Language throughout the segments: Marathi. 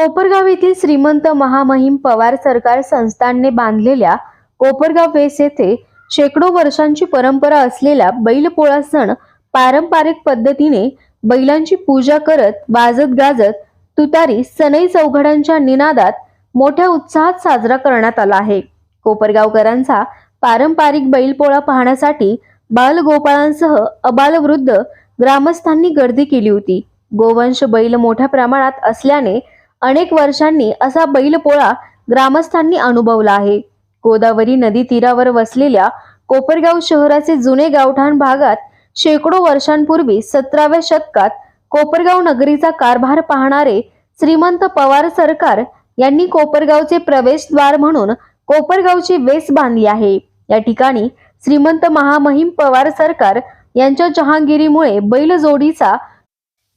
कोपरगाव येथील श्रीमंत महामहिम पवार सरकार संस्थानने बांधलेल्या कोपरगाव वेस येथे शेकडो वर्षांची परंपरा असलेला बैलपोळा सण पारंपरिक पद्धतीने बैलांची पूजा करत वाजत गाजत तुतारी सनई चौघडांच्या निनादात मोठ्या उत्साहात साजरा करण्यात आला आहे. कोपरगावकरांचा पारंपरिक बैलपोळा पाहण्यासाठी बालगोपाळांसह अबालवृद्ध ग्रामस्थांनी गर्दी केली होती. गोवंश बैल मोठ्या प्रमाणात असल्याने अनेक वर्षांनी असा बैलपोळा ग्रामस्थांनी अनुभवला आहे. गोदावरी नदी तीरावर वसलेल्या कोपरगाव शहराचे जुने गावठाण भागात शेकडो वर्षांपूर्वी सतराव्या शतकात कोपरगाव नगरीचा कारभार पाहणारे श्रीमंत पवार सरकार यांनी कोपरगावचे प्रवेशद्वार म्हणून कोपरगावची वेस बांधली आहे. या ठिकाणी श्रीमंत महामहिम पवार सरकार यांच्या जहांगिरीमुळे बैलजोडीचा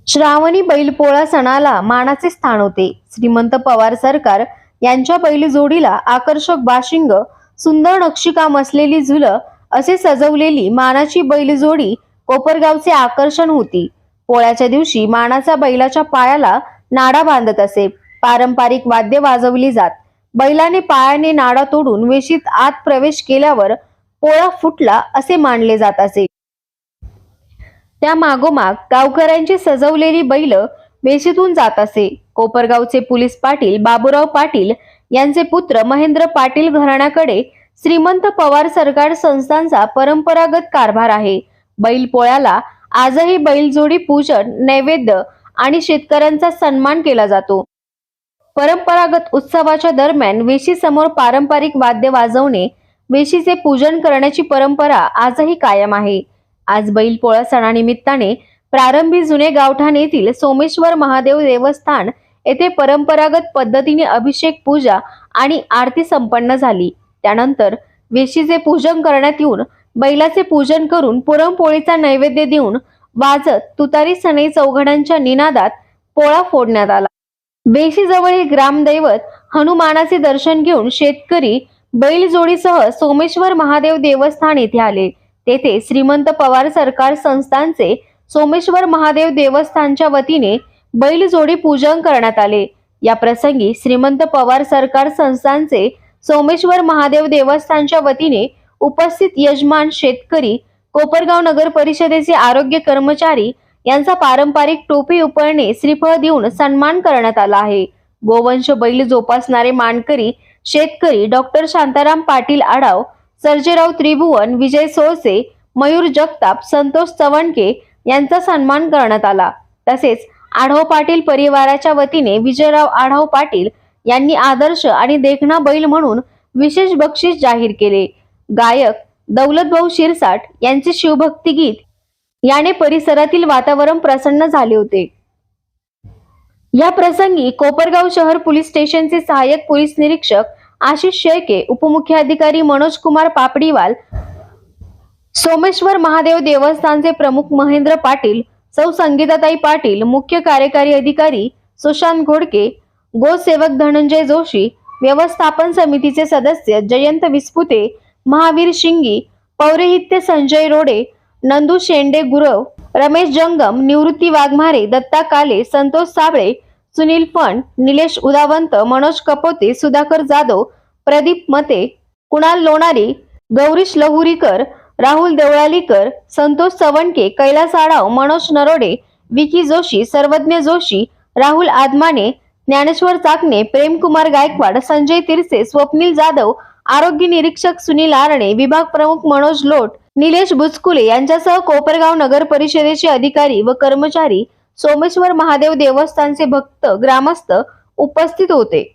श्रावणी बैलपोळा सणाला मानाचे स्थान होते. श्रीमंत पवार सरकार यांच्या बैलजोडीला आकर्षक बाशिंग सुंदर नक्षीकाम असलेली झुलं असे सजवलेली मानाची बैलजोडी कोपरगावचे आकर्षण होती. पोळ्याच्या दिवशी मानाचा बैलाच्या पायाला नाडा बांधत असे. पारंपरिक वाद्य वाजवली जात. बैलाने पायाने नाडा तोडून वेशीत आत प्रवेश केल्यावर पोळा फुटला असे मानले जात असे. त्या मागोमाग गावकऱ्यांची सजवलेली बैल वेशीतून जात असे. कोपरगावचे पोलीस पाटील बाबूराव पाटील यांचे पुत्र महेंद्र पाटील घराण्याकडे श्रीमंत पवार सरकार संस्थांचा परंपरागत कारभार आहे. बैल पोळ्याला आजही बैलजोडी पूजन नैवेद्य आणि शेतकऱ्यांचा सन्मान केला जातो. परंपरागत उत्सवाच्या दरम्यान वेशीसमोर पारंपरिक वाद्य वाजवणे वेशीचे पूजन करण्याची परंपरा आजही कायम आहे. आज बैलपोळा सणानिमित्ताने प्रारंभी जुने गावठाण येथील सोमेश्वर महादेव देवस्थान येथे परंपरागत पद्धतीने अभिषेक पूजा आणि आरती संपन्न झाली. त्यानंतर वेशीचे पूजन करण्यात येऊन बैलाचे पूजन करून पुरणपोळीचा नैवेद्य देऊन वाजत तुतारी सनई चौघडांच्या निनादात पोळा फोडण्यात आला. वेशीजवळील ग्रामदैवत हनुमानाचे दर्शन घेऊन शेतकरी बैलजोडीसह सोमेश्वर महादेव देवस्थान येथे आले. तेथे श्रीमंत पवार सरकार संस्थानचे सोमेश्वर महादेव देवस्थानच्या वतीने बैलजोडी पूजन करण्यात आले. या प्रसंगी श्रीमंत पवार सरकार संस्थानचे सोमेश्वर महादेव देवस्थानच्या वतीने उपस्थित यजमान शेतकरी कोपरगाव नगर परिषदेचे आरोग्य कर्मचारी यांचा पारंपरिक टोपी उपळणे श्रीफळ देऊन सन्मान करण्यात आला आहे. गोवंश बैल जोपासणारे मानकरी शेतकरी डॉक्टर शांताराम पाटील आढाव सर्जेराव त्रिभुवन विजय सोळसे मयूर जगताप संतोष चवणके यांचा सन्मान करण्यात आला. तसेच आढाव पाटील परिवाराच्या वतीने विजयराव आढाव पाटील यांनी आदर्श आणि देखणा बैल म्हणून विशेष बक्षीस जाहीर केले. गायक दौलतभाऊ शिरसाट यांचे शिवभक्ती गीत याने परिसरातील वातावरण प्रसन्न झाले होते. या प्रसंगी कोपरगाव शहर पोलीस स्टेशनचे सहाय्यक पोलीस निरीक्षक आशिष शेळके उपमुख्याधिकारी मनोज कुमार पापडीवाल सोमेश्वर महादेव देवस्थानचे प्रमुख महेंद्र पाटील सौ संगीताताई पाटील मुख्य कार्यकारी अधिकारी सुशांत घोडके गोसेवक धनंजय जोशी व्यवस्थापन समितीचे सदस्य जयंत विस्पुते महावीर शिंगी पौरोहित्य संजय रोडे नंदू शेंडे गुरव रमेश जंगम निवृत्ती वाघमारे दत्ता काले संतोष साबळे सुनील फण निलेश उदावंत मनोज कपोते सुधाकर जाधव प्रदीप मते कुणाल लोणारी गौरीश लहुरीकर राहुल देवळालीकर संतोष चवणके कैलास आडाव मनोज नरोडे विकी जोशी सर्वज्ञ जोशी राहुल आदमाने ज्ञानेश्वर चाकणे प्रेमकुमार गायकवाड संजय तिरसे स्वप्नील जाधव आरोग्य निरीक्षक सुनील आरणे विभाग प्रमुख मनोज लोट निलेश बुचकुले यांच्यासह कोपरगाव नगर परिषदेचे अधिकारी व कर्मचारी सोमेश्वर महादेव देवस्थानचे भक्त ग्रामस्थ उपस्थित होते.